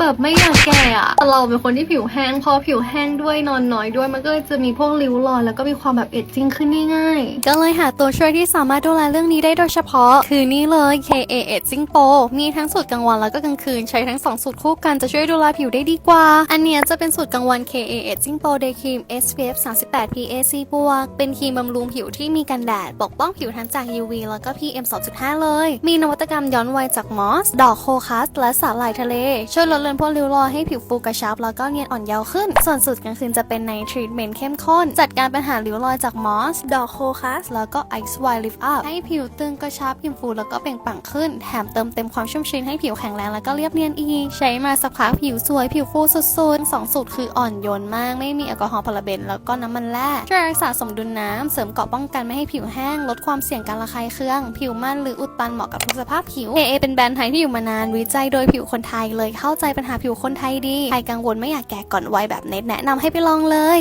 แบบไม่อยากแก่อะแต่เราเป็นคนที่ผิวแห้งพอผิวแห้งด้วยนอนน้อยด้วยมันก็จะมีพวกริ้วรอยแล้วก็มีความแบบเอจจิ้งขึ้นง่ายๆก็เลยหาตัวช่วยที่สามารถดูแลเรื่องนี้ได้โดยเฉพาะ คือนี่เลย KA Aging Pro มีทั้งสูตรกลางวันแล้วก็กลางคืนใช้ทั้งสองสูตรคู่กันจะช่วยดูแลผิวได้ดีกว่า อันเนี้ยจะเป็นสูตรกลางวัน KA Aging Pro Day Cream SPF 38 PAC บวกเป็นครีมบำรุงผิวที่มีกันแดดปกป้องผิวทั้งจาก UV แล้วก็ PM 2.5 เลย มีนวัตกรรมย้อนวัยจากมอส ดอกโคคัส และสาหร่ายทะเล ช่วยลดเลือนพวกริ้วรอยให้ผิวฟูกระชับแล้วก็เนียนอ่อนเยาว์ขึ้น ส่วนสูตรกลางคืนจะเป็นในทรีทเมนต์เข้มข้น จัดการปัญหาริ้วรอยจากมอส ดอกโคคัส แล้วก็ไอซ์ไวลิฟอัพให้ผิวตึงกระชับอิ่มฟูแล้วก็เปล่งปลั่งขึ้น แถมเติมเต็มความชุ่มชื้นให้ผิวแข็งแรงแล้วก็เรียบเนียนอีก ใช้มาสักพักผิวสวยผิวฟูสุดๆสองสูตรคืออ่อนโยนมาก ไม่มีแอลกอฮอล์พาราเบนแล้วก็น้ำมันแร่ช่วยรักษาสมดุลน้ำเสริมเกาะป้องกันไม่ให้ผิวแห้ง ลดความเสี่ยงการระคายเคือง ผิวมันหรืออุดตันเหมาะกับทุกสภาพผิว AA เป็นแบรนด์ไทยที่อยู่มานานวิจัยโดยผิวคนไทยเลยเข้าใจปัญหาผิวคนไทยดี ใครกังวลไม่อยากแก่ก่อนวัยแบบเน็ตแนะนำให้ไปลองเลย